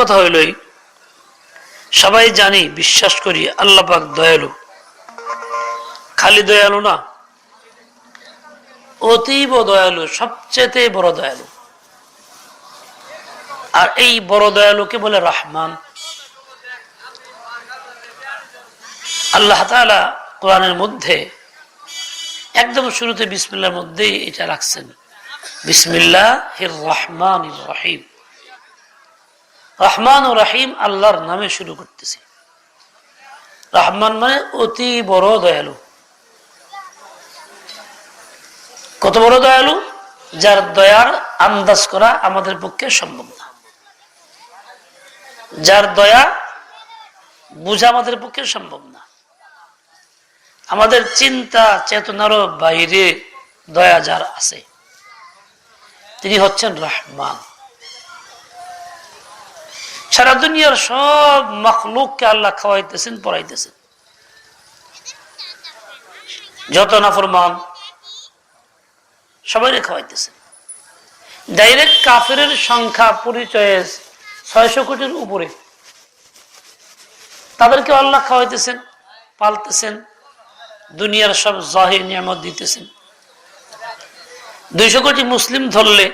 কথা হইল সবাই জানি, বিশ্বাস করি, আল্লাহ পাক দয়ালু। খালি দয়ালু না, অতীব দয়ালু সবচেয়ে বড় দয়ালু। আর এই বড় দয়ালুকে বলে রহমান। আল্লাহ তাআলা কোরআনের মধ্যে, একদম শুরুতে বিসমিল্লার মধ্যেই এটা রাখছেন। বিসমিল্লাহ রহমান রহিম। রহমান ও রাহিম আল্লাহর নামে শুরু করতেছি। রহমান মানে অতি বড় দয়ালু। কত বড় দয়ালু? যার দয়ার আন্দাজ করা আমাদের পক্ষে সম্ভব না। যার দয়া বোঝা আমাদের পক্ষে সম্ভব না। আমাদের চিন্তা, চেতনারও বাইরে দয়া যার আছে, তিনি হচ্ছেন রহমান। সারা দুনিয়ার সব মখলুককে আল্লাহ খাওয়াইতেছেন, পড়াইতেছেন। যত নাফরমান সবাই খাওয়াইতেছেন। ডাইরেক্ট কাফের সংখ্যা পরিচয়ে ছয়শো কোটির উপরে। তাদেরকে আল্লাহ খাওয়াইতেছেন, পালতেছেন, দুনিয়ার সব জাহির নিয়ামত দিতেছেন। দুইশো কোটি মুসলিম ধরলে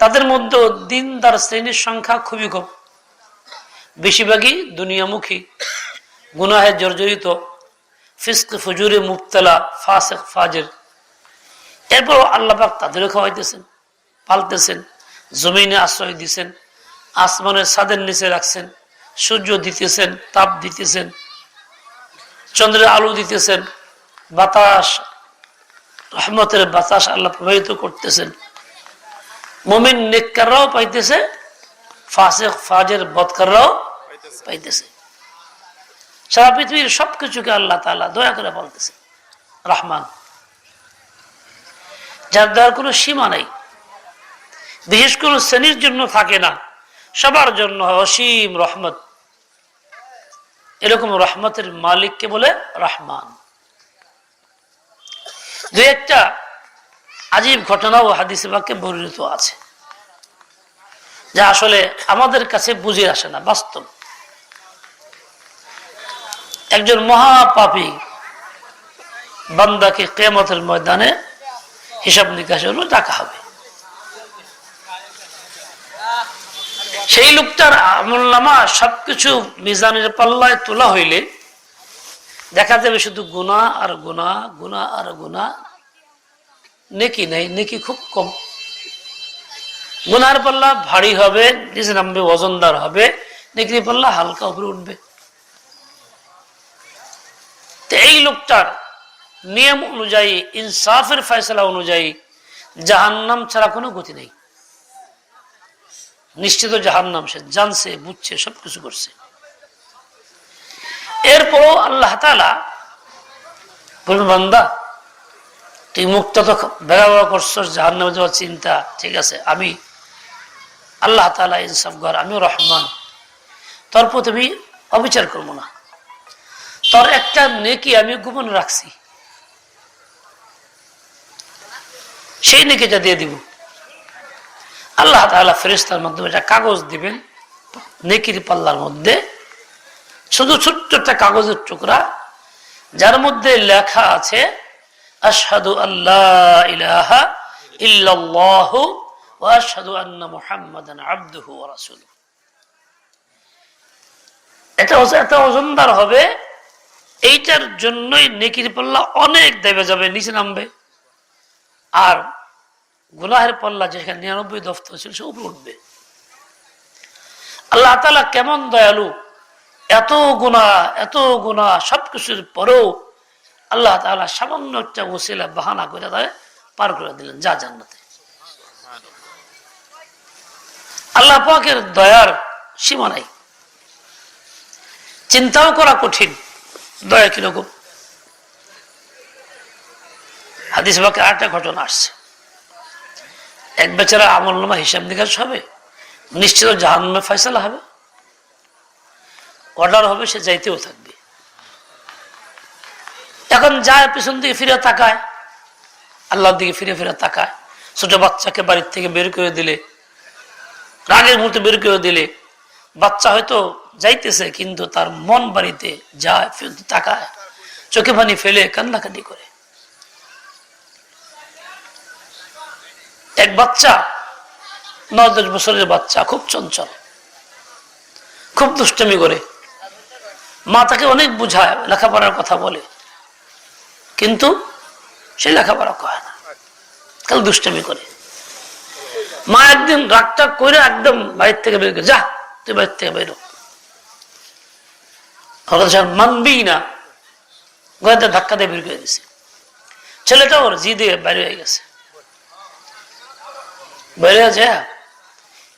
তাদের মধ্যে দিনদার শ্রেণির সংখ্যা খুবই কম। বেশিরভাগই দুনিয়ামুখী, গুনাহে জর্জরিত, ফিস্ক, ফুজুরে মুবতলা, ফাসেক, ফাজের। এরপর আল্লাপাক তাদেরও খাওয়াইতেছেন, পালতেছেন, জমিনে আশ্রয় দিছেন, আসমানের ছাদের নিচে রাখছেন, সূর্য দিতেছেন, তাপ দিতেছেন, চন্দ্রের আলো দিতেছেন, বাতাস, রহমতের বাতাস আল্লাহ প্রবাহিত করতেছেন। মমিন নেককাররাও পাইতেছে, ফাসেক, ফাজের, বদকাররাও পাইতেছে। সারা পৃথিবীর সবকিছুকে আল্লাহ তাআলা দয়া করে বলতেছে, রহমান। যার দেওয়ার কোনো সীমা নাই বিশেষ কোনো শ্রেণির জন্য থাকে না, সবার জন্য অসীম রহমত। এরকম রহমতের মালিককে বলে রহমান। দু একটা আজীব ঘটনা ও হাদিসে বাক্যে বর্ণিত আছে, যা আসলে আমাদের কাছে বুঝে আসে না, বাস্তব। একজন মহাপাপী বান্দাকে কেমতের ময়দানে হিসাব নিকাশ হলো ডাকা হবে। সেই লোকটার আমল্লামা সবকিছু মিজানের পাল্লায় তোলা হইলে দেখা যাবে শুধু গুণা আর গুণা গুণা আর গুণা নেকি নাই, নেকি খুব কম। গুনার পাল্লা ভারী হবে নিচে নামবে ওজনদার হবে, নেকির পাল্লা হালকা উপরে উঠবে। এই লোকটার নিয়ম অনুযায়ী, ইনসাফের ফয়সলা অনুযায়ী জাহান্নাম ছাড়া কোনো গতি নেই। নিশ্চিত জাহান্নাম, সে জানছে, বুঝছে, সবকিছু করছে। এরপরও আল্লাহ বান্দা, তুই মুক্ত তো বেড়া করছ জাহান্নামে যাওয়ার চিন্তা, ঠিক আছে, আমি আল্লাহ তালা ইনসাফ গর আমিও রহমান। তারপর তুমি অবিচার করব না। তোর একটা নেকি আমি গোপন রাখছি? সেই নেকিটা দিয়ে দিব। আল্লাহ তালা ফেরিস্তার মাধ্যমে একটা কাগজ দিবেন, নেকির পাল্লার মধ্যে, শুধু ছোট্ট একটা কাগজের টুকরা, যার মধ্যে লেখা আছে, আশহাদু আল্লাহ ইলাহা ইল্লাল্লাহ ওয়া রাসূলুহু। এটা ওজনদার হবে এইটার জন্যই নেকির পাল্লা অনেক দেবে যাবে, নিচে নামবে। আর গুনাহের পাল্লা যেখানে নিরানব্বই দফতর ছিল সে উপরে উঠবে। আল্লাহ তালা কেমন দয়ালু? এত গুণা এত গুণা সবকিছুর পরেও আল্লাহ তালা সামান্য একটা ওসিলা বাহানা করে তাদের পার করে দিলেন, যা জান্নাতে। আল্লাহ পাকের দয়ার সীমা নাই। চিন্তাও করা কঠিন। দয়া কীরকম হাদিস বাকে আরেকটা ঘটনা আসছে। এক বেচারা আমল নামা হিসাব নিকাশ হবে, নিশ্চিত জাহান্নামে ফয়সালা হবে। অর্ডার হবে, সে যাইতেও থাকবে। এখন যায়, পিছন দিকে ফিরে তাকায়, আল্লাহর দিকে ফিরে ফিরে তাকায়। ছোট বাচ্চাকে বাড়ির থেকে বের করে দিলে, রাগের মুহূর্তে বের করে দিলে, বাচ্চা হয়তো যাইতেছে, কিন্তু তার মন বাড়িতে যায় তাকায়। চোখে পানি ফেলে কান্নাকাটি করে। এক বাচ্চা নয় দশ বছরের বাচ্চা, খুব চঞ্চল। খুব দুষ্টমি করে। মা তাকে অনেক বুঝায়, লেখাপড়ার কথা বলে। কিন্তু সে লেখাপড়া করে না। কাল দুষ্টমি করে। মা একদিন রাগটা করে একদম বাইর থেকে বের যা, তুই বাইর থেকে বেরো মানবি না। ধাক্কা দিয়ে বের করে দিছে। ছেলেটা ওর বাইরে হয়ে গেছে। যায়।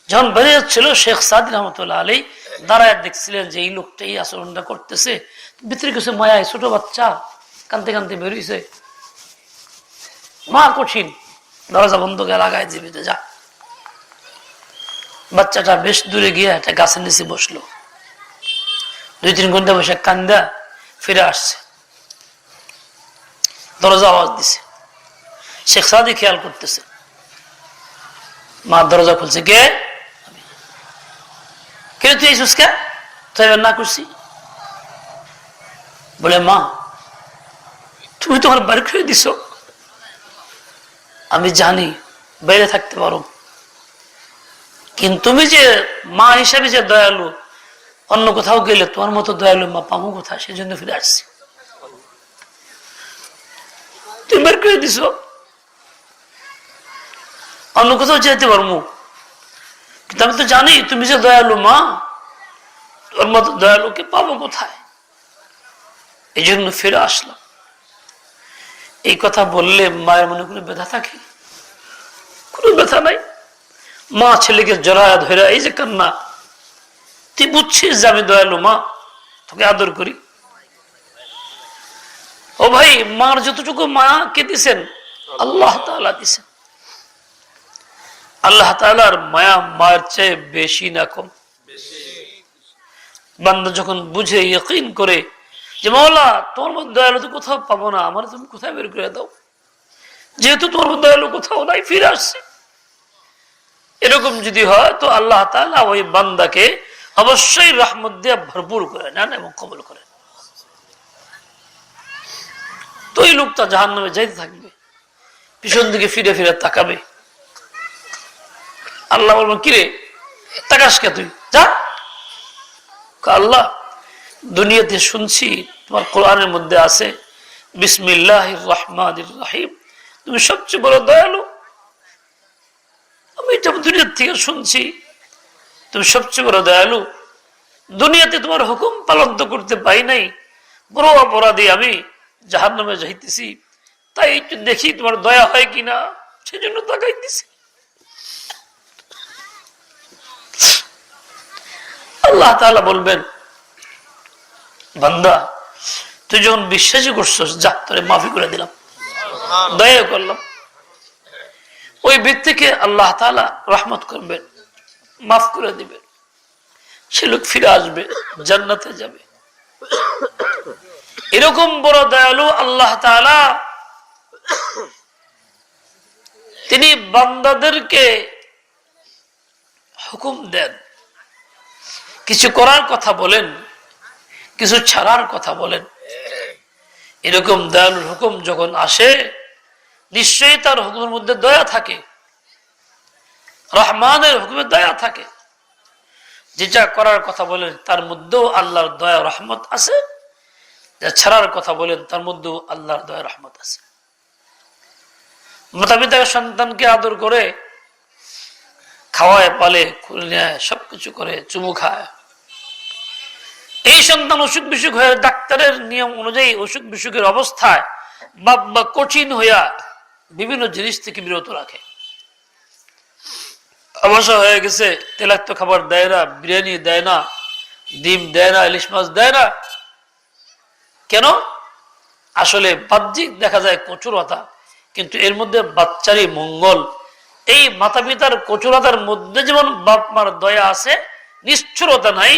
যখন যাচ্ছিল, শেখ রহমতুল্লাহ আলী দাঁড়ায় দেখছিলেন যে এই লোকটা এই আচরণটা করতেছে। ভিতরে কিছু মায়ায় ছোট বাচ্চা কানতে কানতে বেরিয়েছে মা কঠিন। দরজা বন্ধ করে লাগায় জীবিতে। যা। বাচ্চাটা বেশ দূরে গিয়ে একটা গাছের নিচে বসল। দুই তিন ঘণ্টা বসে কান্দা ফিরে আসছে। দরজা আওয়াজ দিছে। শেখ সাদি খেয়াল করতেছে। মা দরজা খুলছে। কে? কে তুই এইসুস কে? তুই না করছি। বলে, মা, তুমি তোমার বাড়ি খুঁজে দিছ। আমি জানি, বাইরে থাকতে পারো। কিন্তু তুমি যে মা হিসাবে যে দয়ালু অন্য কোথাও গেলে তোমার মতো দয়ালু মা পাবো কোথায়? সেই জন্য ফিরে আসছি। তুমি বের করে দিছ। অন্য কোথাও যেতে পারব। কিন্তু আমি তো জানি তুমি যে দয়ালু মা তোর মতো দয়ালুকে পাবো কোথায়? এই জন্য ফিরে আসলাম। এই কথা বললে মায়ের মনে কোনো ব্যথা থাকে? কোনো ব্যথা নাই। মা ছেলেকে জড়ায় ধরে এই যে কান্না তুই বুঝছিস যে আমি দয়ালু মা? তোকে আদর করি। ও ভাই, মার যতটুকু মা কে দিছেন? আল্লাহ তালা দিছেন। আল্লাহ তালার মায়া মায়ের চেয়ে বেশি না কম। বান্দা যখন বুঝে, ইয়কিন করে যে, মাওলা, তোমার মধ্যে দয়ালু তো কোথাও পাবো না, আমার তুমি কোথায় বের করে দাও? যেহেতু তোমার মধ্যে দয়ালু কোথাও নাই, ফিরে আসছে। এরকম যদি হয়, তো আল্লাহ তালা ওই বান্দাকে অবশ্যই রহমত দিয়ে ভরপুর করে নেন এবং কবল করেন। তো এই লোকটা জাহান নামে যাইতে থাকবে। পিছন দিকে ফিরে ফিরে তাকাবে। আল্লাহ বলব কিরে তাকাস কে তুই? যা। আল্লাহ, দুনিয়াতে শুনছি তোমার কোরআনের মধ্যে আছে বিসমিল্লাহ রহমান রাহিম। তুমি সবচেয়ে বড় দয়ালু। আমি এটা দুনিয়ার থেকে শুনছি তুমি সবচেয়ে বড় দয়ালু। দুনিয়াতে তোমার হুকুম পালন তো করতে পাই নাই। বড় অপরাধী আমি জাহার নামে যাইতেছি। তাই একটু দেখি তোমার দয়া হয় কিনা সেজন্য তাকাইতেছি। আল্লাহ তাআলা বলবেন বান্দা তুই যখন বিশ্বাসই করছস যা তোরে মাফি করে দিলাম। দয়া করলাম। ওই ব্যক্তিকে আল্লাহ তাআলা রহমত করবেন। মাফ করে দিবেন সে লোক ফিরে আসবে, জান্নাতে যাবে। এরকম বড় দয়ালু আল্লাহ তিনি বান্দাদেরকে হুকুম দেন। কিছু করার কথা বলেন, কিছু ছাড়ার কথা বলেন। এরকম দয়ালুর হুকুম যখন আসে, নিশ্চয়ই তার হুকুমের মধ্যে দয়া থাকে। রহমানের হুকুমে দয়া থাকে। যেটা করার কথা বলেন, তার মধ্যেও আল্লাহর দয়া, রহমত আছে। যা ছাড়ার কথা বলেন, তার মধ্যেও আল্লাহর দয়া, রহমত আছে। মোতাবিদ সন্তানকে আদর করে খাওয়ায়, পালে, খুলে নেয়, সবকিছু করে, চুমু খায়। এই সন্তান অসুখ বিসুখ হয়ে ডাক্তারের নিয়ম অনুযায়ী অসুখ বিসুখের অবস্থায় বা কঠিন হইয়া বিভিন্ন জিনিস থেকে বিরত রাখে। অবশ্য হয়ে গেছে, তেলাক্ত খাবার দেয় না, বিরিয়ানি দেয় না, ডিম দেয় না, ইলিশ মাছ দেয় না। কেন? আসলে বাহ্যিক দেখা যায় কচুরতা কিন্তু এর মধ্যে বাচ্চারই মঙ্গল। এই মাতা পিতার কচুরতার মধ্যে যেমন বাপ মার দয়া আছে, নিষ্ঠুরতা নাই,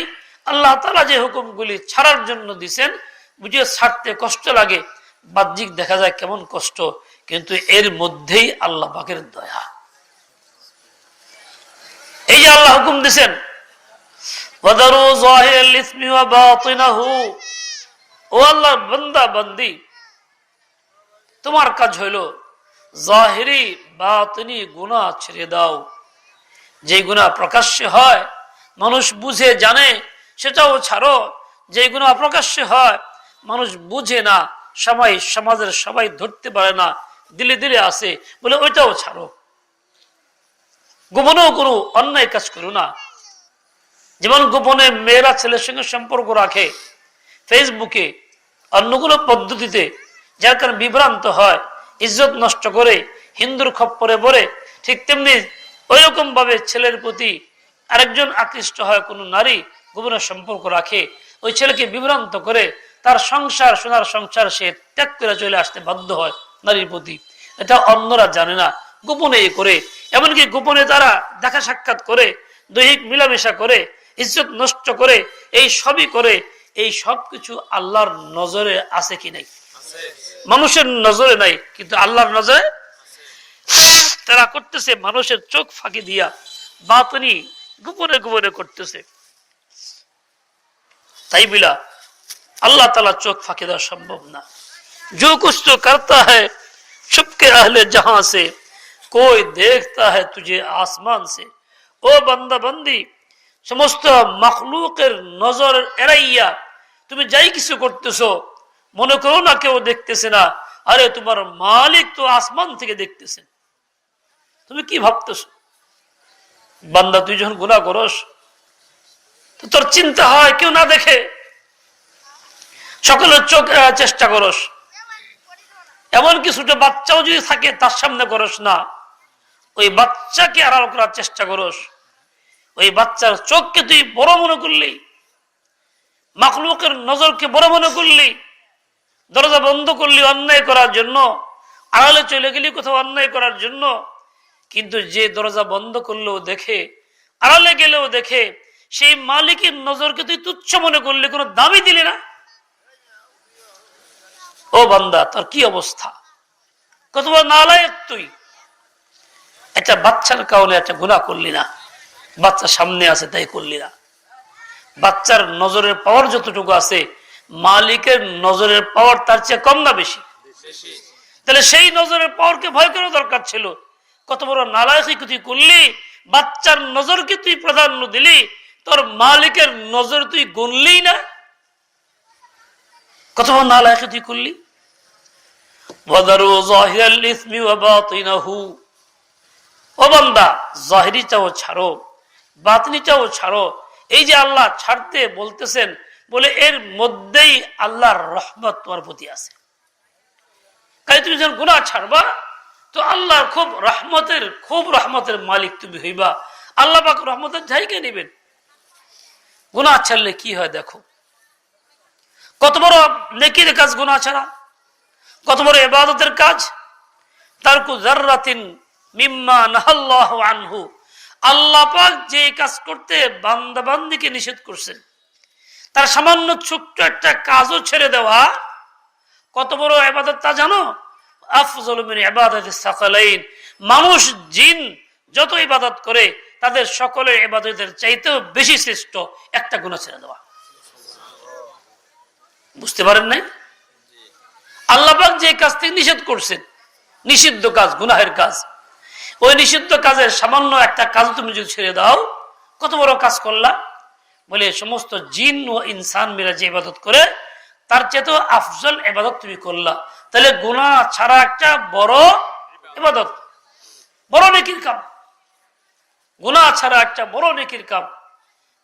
আল্লাহ তালা যে হুকুমগুলি ছাড়ার জন্য দিছেন, বুঝিয়ে ছাড়তে কষ্ট লাগে, বাহ্যিক দেখা যায় কেমন কষ্ট, কিন্তু এর মধ্যেই আল্লাহ পাকের দয়া। এই যে আল্লাহ হুকুম দিছেন তোমার কাজ হইল জাহিরি ছেড়ে দাও। যে প্রকাশ্যে হয়, মানুষ বুঝে, জানে, সেটাও ছাড়ো। যে গুনাহ প্রকাশ্যে হয়, মানুষ বুঝে না সবাই সমাজের সবাই ধরতে পারে না, দিলে দিলে আসে, বলে ওইটাও ছাড়ো। গোপনেও কোনো অন্যায় কাজ করো না। যেমন গোপনে মেয়েরা ছেলের সঙ্গে সম্পর্ক রাখে, ফেসবুকে অন্য কোনো পদ্ধতিতে, যার কারণে বিভ্রান্ত হয়, ইজ্জত নষ্ট করে, হিন্দুর খপ্পরে পড়ে, ঠিক তেমনি ওইরকম ভাবে ছেলের প্রতি আরেকজন আকৃষ্ট হয় কোনো নারী গোপনে সম্পর্ক রাখে, ওই ছেলেকে বিভ্রান্ত করে তার সংসার, সোনার সংসার সে ত্যাগ করে চলে আসতে বাধ্য হয় নারীর প্রতি। এটা অন্যরা জানে না। গোপনে এ করে এমনকি গোপনে তারা দেখা সাক্ষাৎ করে দৈহিক মিলামেশা করে ইজ্জত নষ্ট করে এই সবই করে এই সব কিছু আল্লাহর নজরে আছে কি নাই মানুষের নজরে নাই কিন্তু আল্লাহর নজরে তারা করতেছে মানুষের চোখ ফাঁকি দিয়া বাতনি গোপনে গোপনে করতেছে তাই বিলা अल्लाह ताला चौक फाके देना संभव ना जो कुछ तो करता है छुप के अहले जहां से कोई देखता है तुझे आसमान से ও বান্দা বান্দি সমস্ত মখলুকের নজর এড়াইয়া তুমি যাই কিছু করতেছো মনে করো না কেউ দেখতেছে না আরে তোমার মালিক তো আসমান থেকে দেখতেছেন তুমি কি ভাবতেছো বান্দা তুই যখন গুণা করস তো তোর চিন্তা হয় কেউ না দেখে সকলের চোখ এড়ার চেষ্টা করস এমন কিছুটা বাচ্চাও যদি থাকে তার সামনে করস না ওই বাচ্চাকে আড়াল করার চেষ্টা করস। ওই বাচ্চার চোখকে তুই বড় মনে করলি মাকলুকের নজরকে বড় মনে করলি, দরজা বন্ধ করলি অন্যায় করার জন্য, আড়ালে চলে গেলি কোথাও অন্যায় করার জন্য। কিন্তু যে দরজা বন্ধ করলেও দেখে, আড়ালে গেলেও দেখে, সেই মালিকের নজরকে তুই তুচ্ছ মনে করলি, কোনো দাবি দিলি না। ও বান্দা, তোর কি অবস্থা? কত বড় নালায়ক তুই? একটা বাচ্চার কাউলে একটা গুণা করলি না। বাচ্চা সামনে আছে, তাই করলি না। বাচ্চার নজরের পাওয়ার যতটুকু আছে, মালিকের নজরের পাওয়ার তার চেয়ে কম না বেশি। তাহলে সেই নজরের পাওয়ারকে ভয় করা দরকার ছিল। কত বড় নালায় তুই করলি, বাচ্চার নজরকে তুই প্রাধান্য দিলি, তোর মালিকের নজর তুই গুনলি না। কত বড় নালায় তুই করলি? ও বান্দা, জাহিরিটাও ছাড়ো, বাতনিটাও ছাড়ো। এই যে আল্লাহ ছাড়তে বলতেছেন, বলে এর মধ্যেই আল্লাহর রহমত তোমার প্রতি আছে। তাই তুমি যখন গুণা ছাড়বা, তো আল্লাহর খুব রহমতের খুব রহমতের মালিক তুমি হইবা। আল্লাহ পাক রহমতের জায়গা নেবেন। গুণা ছাড়লে কি হয় দেখো। কত বড় নেকির কাজ গুণা ছাড়া, কত বড় এবাদতের কাজ। তার কুজারিন মিম্মা নাহাল্লাহ আনহু। আল্লাহ পাক যে কাজ করতে বান্দা বান্দিকে নিষেধ করছেন, তার সামান্য ছোট্ট একটা কাজও ছেড়ে দেওয়া, কত বড় এবাদত তা জানো? আফজল সাকালাইন। মানুষ, জিন যত ইবাদত করে, তাদের সকলের ইবাদতের চাইতেও বেশি শ্রেষ্ঠ একটা গুণা ছেড়ে দেওয়া। বুঝতে পারেন নাই? আল্লাপাক যে কাজ থেকে নিষেধ করছেন, নিষিদ্ধ কাজ, গুনাহের কাজ ওই নিষিদ্ধ কাজের সামান্য একটা কাজ তুমি যদি ছেড়ে দাও, কত বড় কাজ করলা? বলে, সমস্ত জিন ও ইনসান মিলে যে ইবাদত করে, তার চেয়েও আফজল এবাদত তুমি করলা। তাহলে গুণা ছাড়া একটা বড় ইবাদত। বড় নেকির কাম। গুণা ছাড়া একটা বড় নেকির কাম।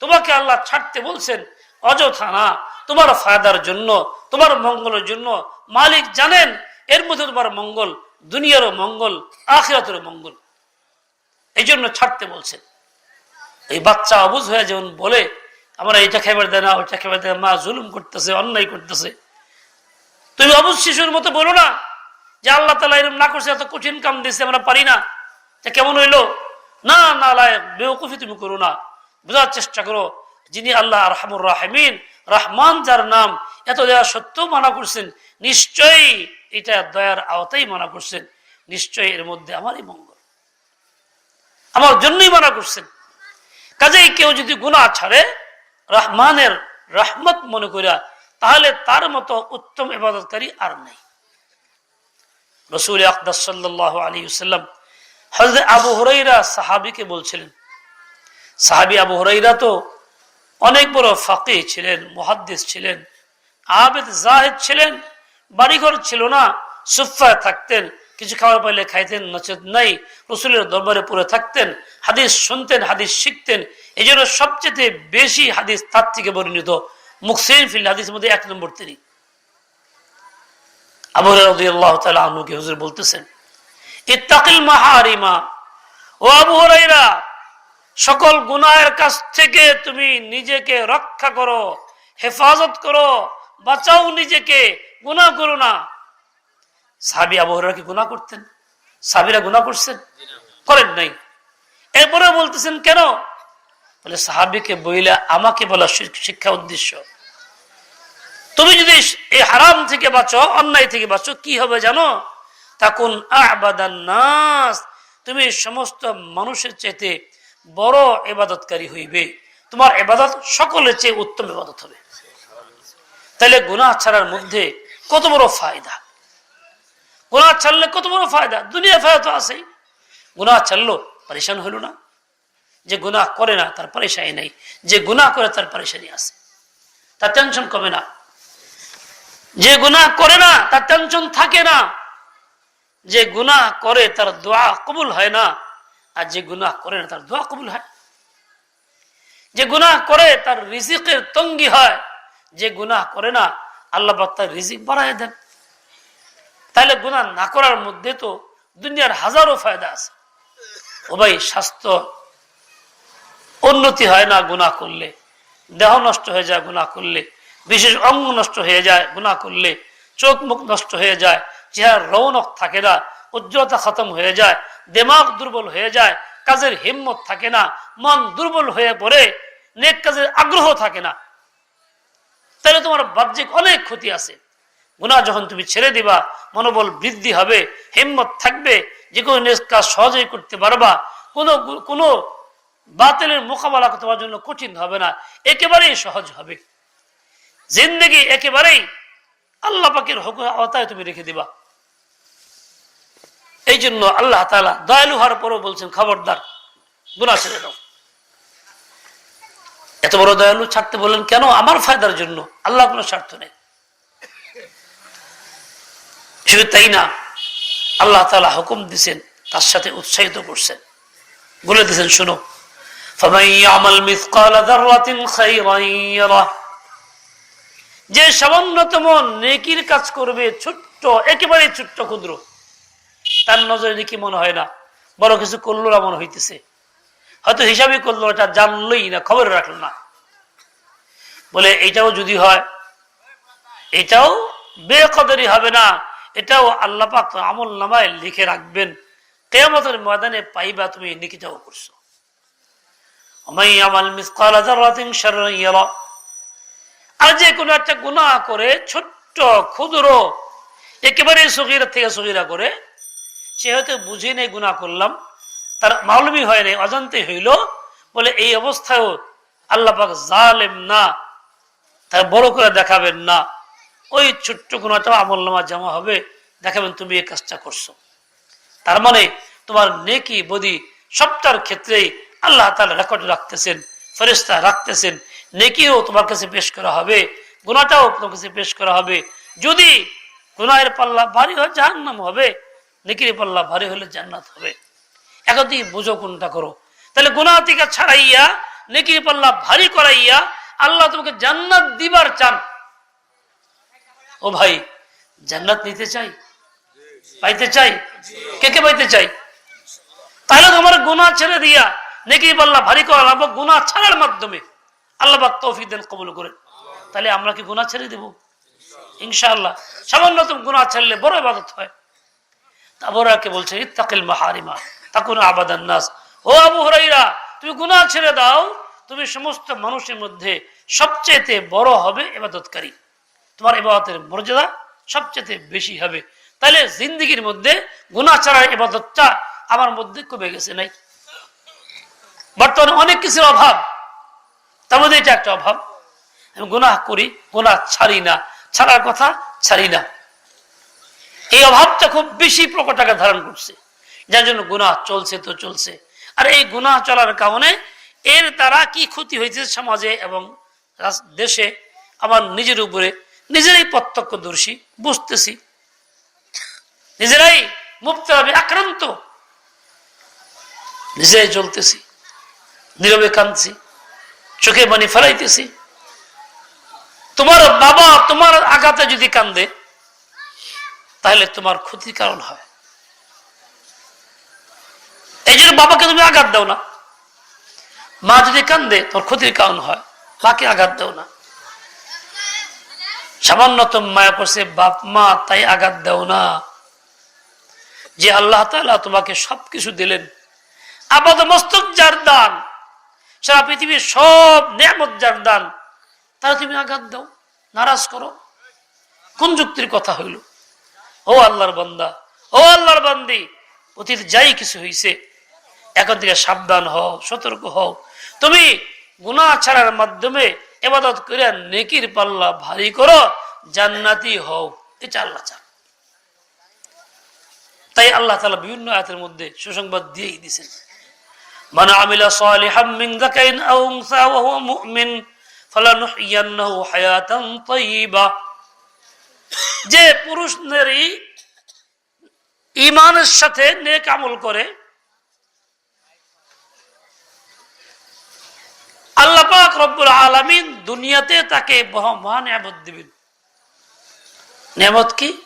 তোমাকে আল্লাহ ছাড়তে বলছেন, অযথা না। তোমার ফায়দার জন্য, তোমার মঙ্গলের জন্য মালিক জানেন, এর মধ্যে তোমার মঙ্গল, দুনিয়ারও মঙ্গল, আখিরাতেরও মঙ্গল। এই জন্য ছাড়তে বলছেন। এই বাচ্চা অবুজ হয়ে যেমন বলে, আমরা এইটা খেবার দেয় না, ওইটা খেবার দেয় মা জুলুম করতেছে, অন্যায় করতেছে। তুমি অবুজ শিশুর মতো বলো না যে আল্লাহ তালা এরম না করছে, এত কঠিন কাম দিয়েছে, আমরা পারি না। তা কেমন হইল? না না লায়ক বেউকুফি তুমি করো না। বোঝার চেষ্টা করো, যিনি আল্লাহ রহমুর রাহমিন, রহমান যার নাম, এত দেওয়া সত্য মানা করছেন। নিশ্চয়ই এটা দয়ার আওতাই মানা করছেন। নিশ্চয়ই এর মধ্যে আমারই মঙ্গল। আমার জন্যই মানা করছেন। কাজেই কেউ যদি গুণা ছাড়ে, রহমানের রহমত মনে করিয়া তাহলে তার মতো উত্তম ইবাদতকারী আর নেই। রসুল আকদাস সাল্লাহ আলী হজরত আবু হরাইরা সাহাবিকে বলছিলেন, সাহাবি আবু হরাইরা তো অনেক বড় ফাঁকে ছিলেন, মুহাদ্দিস ছিলেন, আবেদ জাহেদ ছিলেন, বাড়িঘর ছিল না সুফায় থাকতেন কিছু খাবার পাইলে খাইতেন, নচেত নাই। রসুলের দরবারে পড়ে থাকতেন, হাদিস শুনতেন, হাদিস শিখতেন। এই জন্য সবচেয়ে বেশি হাদিস তার থেকে বর্ণিত। মুখসেন ফিল হাদিসের মধ্যে এক নম্বর তিনি। আবু রাদিয়াল্লাহু তাআলা আনহুকে হুজুর বলতেছেন, ইত্তাকিল মাহারিমা। ও আবু হুরাইরা সকল গুনাহের কাছ থেকে তুমি নিজেকে রক্ষা করো, হেফাজত করো, বাঁচাও নিজেকে, গুনাহ করো না। সাহাবি আবু হুরাইরা কি গুনাহ করতেন? সাহাবীরা গুনাহ করছেন? করেন নাই। এরপরে বলতেছেন, কেন? বলে, সাহাবিকে বইলে আমাকে বলা শিক্ষা উদ্দেশ্য। তুমি যদি এই হারাম থেকে বাঁচো, অন্যায় থেকে বাঁচো, কি হবে জানো? তখন নাস। তুমি সমস্ত মানুষের চেয়ে বড় এবাদতকারী হইবে। তোমার এবাদত সকলের চেয়ে উত্তম এবাদত হবে। তাহলে গুনাহ ছাড়ার মধ্যে কত বড় ফায়দা? গুনাহ ছাড়লে কত বড় ফায়দা? দুনিয়া ফায়দা তো আছেই। গুনাহ ছাড়লো, পরেশান হইল না। যে গুনাহ করে না, তার পরেশানি নাই। যে গুনাহ করে, তার পরেশানি আছে। তার টেনশন কমে না। যে গুনাহ করে না, তার টেনশন থাকে না। যে গুনাহ করে, তার দোয়া কবুল হয় না। আর যে গুনাহ করে না, তার দোয়া কবুল হয়। যে গুনাহ করে, তার রিজিকের তঙ্গি হয়। যে গুনাহ করে না, আল্লাহ তার রিজিক বাড়ায় দেন। তাহলে গুনাহ না করার মধ্যে তো দুনিয়ার হাজারো ফায়দা আছে। ও ভাই, স্বাস্থ্য উন্নতি হয় না গুনাহ করলে। দেহ নষ্ট হয়ে যায় গুনাহ করলে। বিশেষ অঙ্গ নষ্ট হয়ে যায় গুনাহ করলে। চোখ মুখ নষ্ট হয়ে যায়। চেহার রৌনক থাকে না। উজ্জ্বলতা খতম হয়ে যায়। দেমাগ দুর্বল হয়ে যায়। কাজের হিম্মত থাকে না। মন দুর্বল হয়ে পড়ে। নেক কাজের আগ্রহ থাকে না। তাহলে তোমার বাহ্যিক অনেক ক্ষতি আছে। গুনাহ যখন তুমি ছেড়ে দিবা, মনোবল বৃদ্ধি হবে, হিম্মত থাকবে, যে কোনো নেক কাজ সহজেই করতে পারবা, কোনো কোনো বাতিলের মোকাবেলা তোমার জন্য কঠিন হবে না, একেবারেই সহজ হবে। জিন্দগি একেবারেই আল্লাহ পাকের হুকুম আওতায় তুমি রেখে দিবা। এই জন্য আল্লাহ তালা দয়ালু হওয়ার পরও বলছেন, খবরদার গুণা ছেড়ে দাও। এত বড় দয়ালু ছাড়তে বললেন, কেন? আমার ফায়দার জন্য। আল্লাহ কোনো স্বার্থ নেই। শুধু তাই না, আল্লাহ তালা হুকুম দিছেন, তার সাথে উৎসাহিত করছেন। বলে দিছেন, শুনো যে সামান্যতম নেকির কাজ করবে, ছোট্ট, একেবারে ছোট্ট ক্ষুদ্র, তার নজরে নেকি মনে হয় না, বড় কিছু করল না মনে হইতেছে। হয়তো হিসাবে করল এটা জানলই না, খবর রাখল না। বলে, এটাও যদি হয়, এটাও বেকদরি হবে না এটাও আল্লাহ পাক আমল নামায় লিখে রাখবেন। কেয়ামতের ময়দানে পাইবা তুমি নিকিটাও করছ। আর যে কোনো একটা গুণা করে ছোট্ট, ক্ষুদ্র, একেবারে সগিরা থেকে সগিরা করে, সে হয়তো বুঝে নেই গুণা করলাম, তার মালুমি হয় নাই অজান্তে হইল, বলে এই অবস্থায় আল্লাহ জালেম না তার বড় করে দেখাবেন না। ওই ছোট্ট গুণাটাও আমল নামা জমা হবে, দেখাবেন তুমি এই কাজটা করছ। তার মানে তোমার নেকি বদি সবটার ক্ষেত্রেই আল্লাহ তালা রেকর্ড রাখতেছেন ফেরিস্তা রাখতেছেন, নেকিও তোমার কাছে পেশ করা হবে গুণাটাও তোমার কাছে পেশ করা হবে। যদি গুনাহের পাল্লা ভারী হয়, জাহান্নাম হবে, নেকির পাল্লা ভারী হলে জান্নাত হবে। এখন তুমি বুঝো কোনটা করো। তাহলে গুনাহ থেকে ছাড়াইয়া, নেকির পাল্লা ভারী করাইয়া আল্লাহ তোমাকে জান্নাত দিবার চান। ও ভাই, জান্নাত নিতে চাই? পাইতে চাই? কে কে পাইতে চাই? তাহলে তোমার গুণা ছেড়ে দিয়া নেকি পাল্লা ভারী করা লাগবো গুণা ছাড়ার মাধ্যমে। আল্লাহ বাক তৌফিক দেন, কবুল করে তাহলে আমরা কি গুণা ছেড়ে দেব? ইনশাআল্লাহ। সামান্য তুমি গুণা ছাড়লে বড় ইবাদত হয়। তাবরাকে বলছে, ইত্তাকিল মাহারিমা, তাকুন আবাদান নাস। ও আবু হুরাইরা, তুমি গুনাহ ছেড়ে দাও, তুমি সমস্ত মানুষের মধ্যে সবচেয়ে বড় হবে ইবাদতকারী। তোমার ইবাদতের মর্যাদা সবচেয়ে বেশি হবে। তাহলে জিন্দগির মধ্যে গুনাহ ছাড়ার ইবাদতটা আমার মধ্যে কমে গেছে নাই। বর্তমানে অনেক কিছুর অভাব। তার মধ্যে এটা একটা অভাব। আমি গুনাহ করি, গুনাহ ছাড়ি না। ছাড়ার কথা ছাড়ি না। এই অভাবটা খুব বেশি প্রকটাকে ধারণ করছে। যার জন্য গুনাহ চলছে তো চলছে। আর এই গুনাহ চলার কারণে এর দ্বারা কি ক্ষতি হয়েছে সমাজে এবং দেশে? আমার নিজের উপরে নিজেরাই প্রত্যক্ষদর্শী, বুঝতেছি। নিজেরাই মুক্ত হবে আক্রান্ত। নিজেরাই চলতেছি নীরবে কাঁদছি, চোখে পানি ফেলাইতেছি। তোমার বাবা তোমার আঘাতে যদি কান্দে, তাহলে তোমার ক্ষতির কারণ হয়। এই জন্য বাবাকে তুমি আঘাত দাও না। মা যদি কান্দে তোর ক্ষতির কারণ হয়। মাকে আঘাত দাও না। সামান্যতম মায়া করছে, বাপ মা, তাই আঘাত দাও না। যে আল্লাহ তাআলা তোমাকে সবকিছু দিলেন আপাত মস্তক যার দান, সারা পৃথিবীর সব নিয়ামত যার দান, তারা তুমি আঘাত দাও, নারাজ করো। কোন যুক্তির কথা হইল? ও আল্লাহর বান্দা, ও আল্লাহর বান্দি, অতীত যাই কিছু হইছে, এখন থেকে সাবধান হও, সতর্ক হও। তুমি গুনাহ ছাড়ার মাধ্যমে এবাদত করে নেকির পাল্লা ভারী করো জান্নাতি হও এটা আল্লাহ চান তাই আল্লাহ তালা বিভিন্ন আয়াতের মধ্যে সুসংবাদ দিয়েই দিয়েছেন من عمل صالحا من ذكر أو أنثى وهو مؤمن فلنحيينه حياة طيبة যে পুরুষ নারী ইমানের সাথে নেক আমল করে আল্লাহ পাক রব্বুল আলামিন দুনিয়াতে তাকে বহ- মহান নিয়ামত দিবেন। নিয়ামত কি?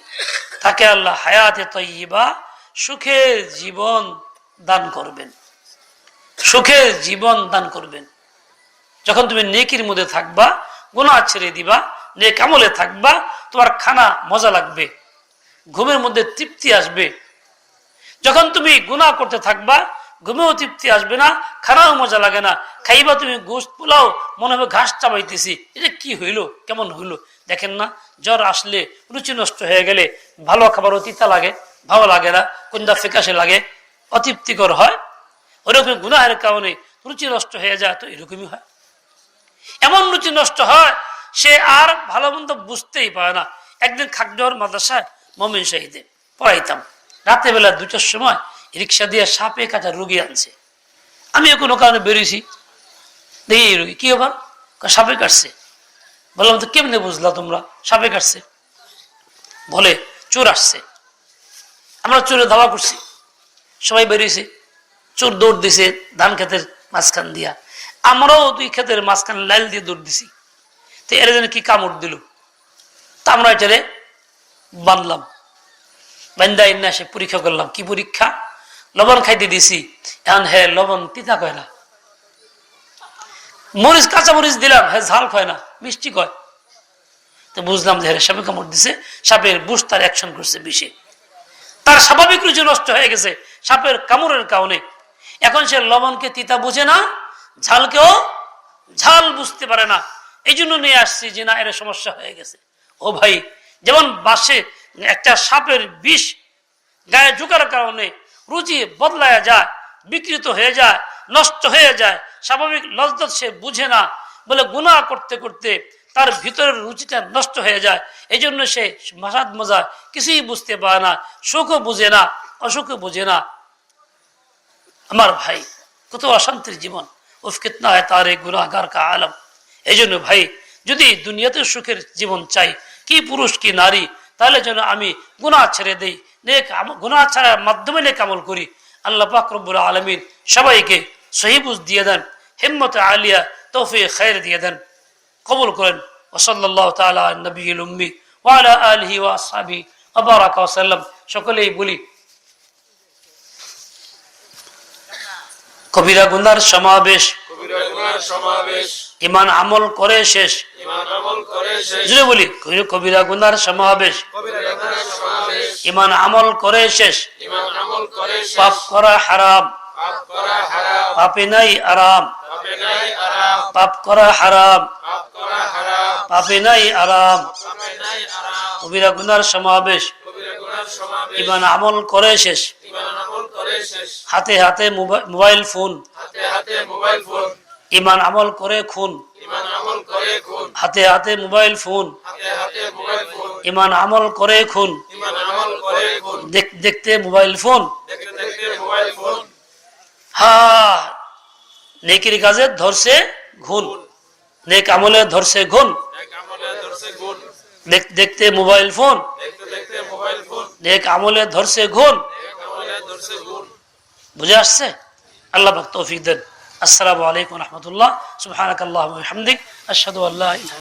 তাকে আল্লাহ হায়াতে তৈবা সুখের জীবন দান করবেন। সুখের জীবন দান করবেন। যখন তুমি নেকির মধ্যে থাকবা, গুনাহ ছেড়ে দিবা, নেক আমলে থাকবা, তোমার খানা মজা লাগবে, ঘুমের মধ্যে তৃপ্তি আসবে। যখন তুমি গুনাহ করতে থাকবা ঘুমেও তৃপ্তি আসবে না খানাও মজা লাগে না। খাইবা তুমি গোস্ত পোলাও, মনে হবে ঘাস চাবাইতেছি। এটা কি হইল, কেমন হইল? দেখেন না, জ্বর আসলে রুচি নষ্ট হয়ে গেলে ভালো খাবার তিতা লাগে, ভালো লাগে না কোনটা ফেকাশে লাগে, অতৃপ্তিকর হয়। ওরকম গুনাহের কারণে রুচি নষ্ট হয়ে যায় তো এরকমই হয়। এমন রুচি নষ্ট হয়, সে আর ভালো মন্দ বুঝতেই পারে না। একদিন খাকজোহর মাদ্রাসায় মমিন শাহিদে পড়াইতাম। রাতে বেলা দুটোর সময় রিক্সা দিয়ে সাপে কাটা রুগী আনছে। আমিও কোনো কারণে বেরিয়েছি দেখি এই রুগী, কি আবার সাপে কাটছে। বললাম, তো কেমনে বুঝলা তোমরা? সাপে কাটছে? বলে, চোর আসছে। আমরা চোরে ধাওয়া করছি। সবাই বেরিয়েছে চোর দৌড় দিছে ধান ক্ষেতের মাঝখান দিয়া। আমরাও দুই ক্ষেতের মাঝখান লাইল দিয়ে দৌড় দিছি। তো এরা যেন কি কামড় দিল? তা আমরা এটারে বাঁধলাম বান্দা ইন্না সে পরীক্ষা করলাম। কি পরীক্ষা? লবণ খাইতে দিছি। এখন হ্যাঁ লবণ তিতা কয় না। মরিচ, কাঁচা মরিচ দিলাম হ্যাঁ ঝাল কয় না, মিষ্টি কয়। তো বুঝলাম যে হ্যাঁ সাপে কামড় দিছে, সাপের বুঝ তার অ্যাকশন করছে বিষে। তার স্বাভাবিক রুচি নষ্ট হয়ে গেছে সাপের কামড়ের কারণে। এখন সে লবণকে তিতা বুঝে না, ঝালকেও ঝাল বুঝতে পারে না। এই জন্য নিয়ে আসছি যে না, এর সমস্যা হয়ে গেছে। ও ভাই, যেমন বাসে একটা সাপের বিষ গায়ে ঢুকার কারণে রুচি বদলায়া যায়, বিকৃত হয়ে যায়, নষ্ট হয়ে যায়। স্বাভাবিক লজ্জত সে বুঝে না বলে গুনাহ করতে করতে তার ভিতরের রুচিটা নষ্ট হয়ে যায়। এই জন্য সে মাসাদ মজা কিছুই বুঝতে পারে না, সুখও বুঝে না, অসুখও বুঝে না। আমার ভাই, কত অশান্তির জীবন। উফ হয় তার এই গুনাগার কা আলম। এই ভাই, যদি দুনিয়াতে সুখের জীবন চাই, কি পুরুষ, কি নারী তাহলে যেন আমি গুনাহ ছেড়ে দেই। নেক আম- ছাড়ার মাধ্যমে নেক আমল করি। আল্লাহ পাক আলমিন সবাইকে সহিবুজ দিয়ে দেন, হিম্মত আলিয়া তৌফি খায়ের দিয়ে দেন। কবুল করেন। ওসল্লাহ তালা উম্মি ওয়ালা আলহি ওয়া আসহাবি ওসাল্লাম সকলেই বলি, কবিরা গুনার সমাবেশ ইমান আমল করে শেষ। যদি বলি কবিরা গুনার সমাবেশ। ইমান আমল করে শেষ। পাপ করা হারাম। পাপ নাই আরাম। পাপে করা হারাম। পাপ নাই আরাম। কবিরা গুনার সমাবেশ। ইমান আমল করে শেষ। হাতে হাতে মোবাইল ফোন। ইমান আমল করে খুন। হাতে হাতে মোবাইল ফোন। ইমান আমল করে খুন। দেখতে মোবাইল ফোন। হা, নেকির কাজে ধরছে ঘুন। নেক আমলে ধরছে ঘুন। দেখতে মোবাইল ফোন। নেক আমলে ধরছে গুণ বুঝে আসছে? আল্লাহ ভক্ত তৌফিক দেন। আসসালামু আলাইকুম রহমতুল্লাহ। সুবহানাকাল্লাহুম্মা ওয়া বিহামদিক। আশহাদু আল্লা